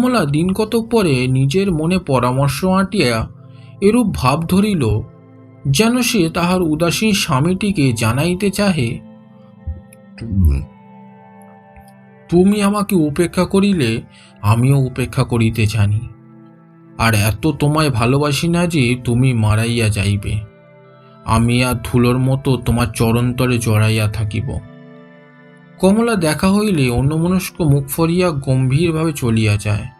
কমলা দিন কতক পরে নিজের মনে পরামর্শ আঁটিয়া এরূপ ভাব ধরিল, যেন সে তাহার উদাসীন স্বামীটিকে জানাইতে চাহে। তুমি আমাকে উপেক্ষা করিলে, আমিও উপেক্ষা করিতে জানি। আর এত তোমায় ভালোবাসি না যে তুমি মারাইয়া যাইবে। আমি আর ধুলোর মতো তোমার চরন্তরে জড়াইয়া থাকিব। কমলা দেখা হইলে অন্যমনস্ক মুখ ফরিয়া গম্ভীরভাবে চলিয়া যায়।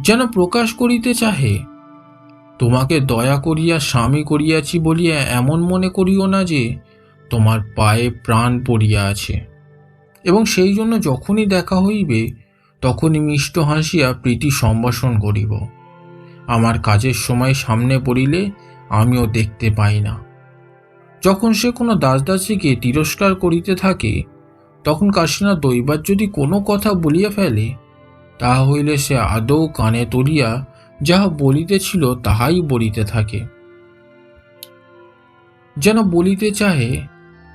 যেন প্রকাশ করিতে চাহে। তোমাকে দয়া করিয়া স্বামী করিয়াছি বলিয়া এমন মনে করিও না যে, তোমার পায়ে প্রাণ পড়িয়া আছে। এবং সেই জন্য যখনই দেখা হইবে, তখনই মিষ্ট হাসিয়া প্রীতি সম্ভাষণ করিব। আমার কাজের সময় সামনে পড়িলে আমিও দেখতে পাই না। যখন সে কোনো দাসদাসীকে তিরস্কার করিতে থাকে, তখন কাশীনাথ দৈবার যদি কোনো কথা বলিয়া ফেলে তাহা হইলে সে আদৌ কানে তুলিয়া যাহা বলিতেছিল তাহাই বলিতে থাকে। যেন বলিতে চাহে,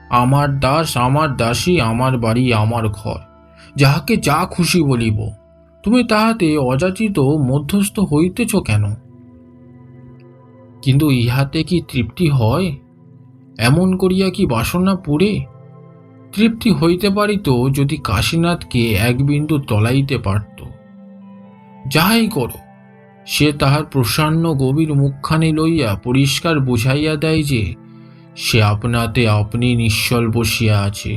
আমার দাস, আমার দাসী, আমার বাড়ি, আমার ঘর, যাহাকে যা খুশি বলিব, তুমি তাহাতে অযাচিত মধ্যস্থ হইতেছ কেন? কিন্তু ইহাতে কি তৃপ্তি হয়? এমন করিয়া কি বাসনা পুরে তৃপ্তি হইতে পারিত যদি কাশীনাথকে এক বিন্দু তলাইতে পারত। যাহাই করো। সে তাহার প্রসন্ন গভীর মুখখানি লইয়া পরিষ্কার বুঝাইয়া দেয় যে, সে আপনাতে আপনি নিশ্চল বসিয়া আছে।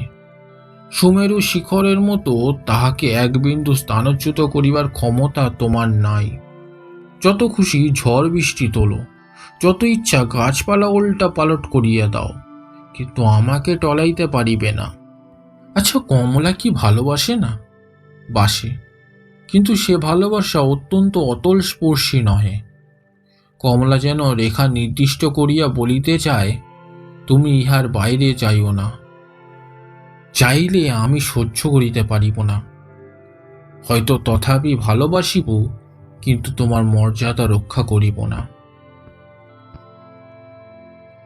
সুমেরু শিখরের মতো তাহাকে এক বিন্দু স্থানচ্যুত করিবার ক্ষমতা তোমার নাই। যত খুশি ঝড় বৃষ্টি তোলো, যত ইচ্ছা গাছপালা উল্টা পালট করিয়া দাও, কিন্তু আমাকে টলাইতে পারিবে না। আচ্ছা কমলা কি ভালোবাসে না? বাসে। কিন্তু সে ভালোবাসা অত্যন্ত অতল স্পর্শী নহে। কমলা যেন রেখা নির্দিষ্ট করিয়া বলিতে চায়, তুমি ইহার বাইরে যাইও না। চাইলে আমি সহ্য করিতে পারিব না। হয়তো তথাপি ভালোবাসিব, কিন্তু তোমার মর্যাদা রক্ষা করিব না।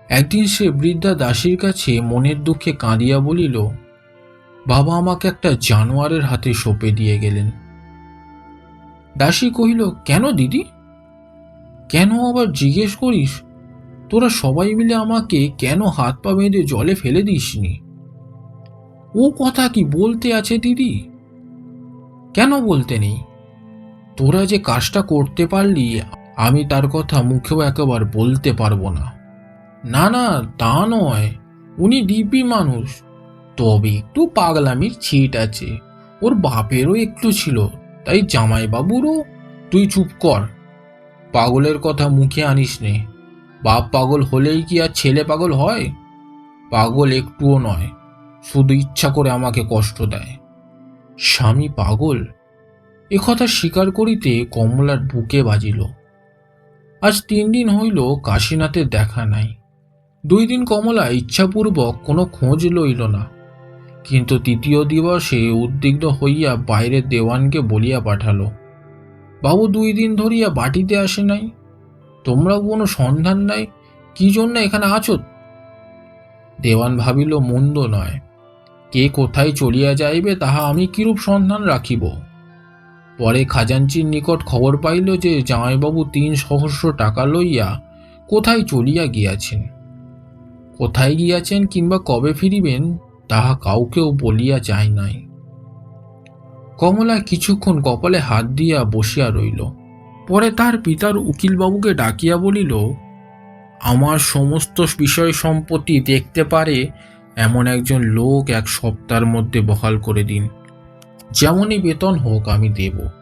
একদিন সে বৃদ্ধা দাসীর কাছে মনের দুঃখে কাঁদিয়া বলিল, বাবা আমাকে একটা জানোয়ারের হাতে সঁপে দিয়ে গেলেন। দাসী কহিল, কেন দিদি? কেন আবার জিজ্ঞেস করিস? তোরা সবাই মিলে আমাকে কেন হাত পা বেঁধে জলে ফেলে দিসনি? ও কথা কি বলতে আছে দিদি? কেন বলতে নেই? তোরা যে কাজটা করতে পারলি, আমি তার কথা মুখেও একবার বলতে পারব না। না না, তা নয়, উনি দিব্যি মানুষ। তবে একটু পাগলামির ছিট আছে। ওর বাপেরও একটু ছিল। তাই জামাইবাবুরও তুই চুপ কর। পাগলের কথা মুখে আনিস নে। বাপ পাগল হলেই কি আর ছেলে পাগল হয়? পাগল একটুও নয়, শুধু ইচ্ছা করে আমাকে কষ্ট দেয়। স্বামী পাগল? একথা স্বীকার করিতে কমলার বুকে বাজিল। আজ তিন দিন হইল কাশীনাথের দেখা নাই। দুই দিন কমলা ইচ্ছাপূর্বক কোনো খোঁজ লইল না। কিন্তু তৃতীয় দিবসে উদ্বিগ্ন হইয়া বাইরের দেওয়ানকে বলিয়া পাঠালো, বাবু, দুই দিন ধরিয়া বাটিতে আসে নাই। তোমরা কোনো সন্ধান নাই? কি জন্য এখানে আছো? দেওয়ান ভাবিল, মন্দ নয়। কে কোথায় চলিয়া যাইবে তাহা আমি কিরূপ সন্ধান রাখিব? পরে খাজাঞ্চির নিকট খবর পাইল যে জামাইবাবু তিন সহস্র টাকা লইয়া কোথায় চলিয়া গিয়াছেন। কোথায় গিয়াছেন কিংবা কবে ফিরিবেন তাহা কাউকেও বলিয়া যায় নাই। কমলা কিছুক্ষণ কপালে হাত দিয়া বসিয়া রইল। পরে তার পিতার উকিলবাবুকে ডাকিয়া বলিল, আমার সমস্ত বিষয় সম্পত্তি দেখতে পারে এমন একজন লোক এক সপ্তাহের মধ্যে বহাল করে দিন। যেমনই বেতন হোক আমি দেব।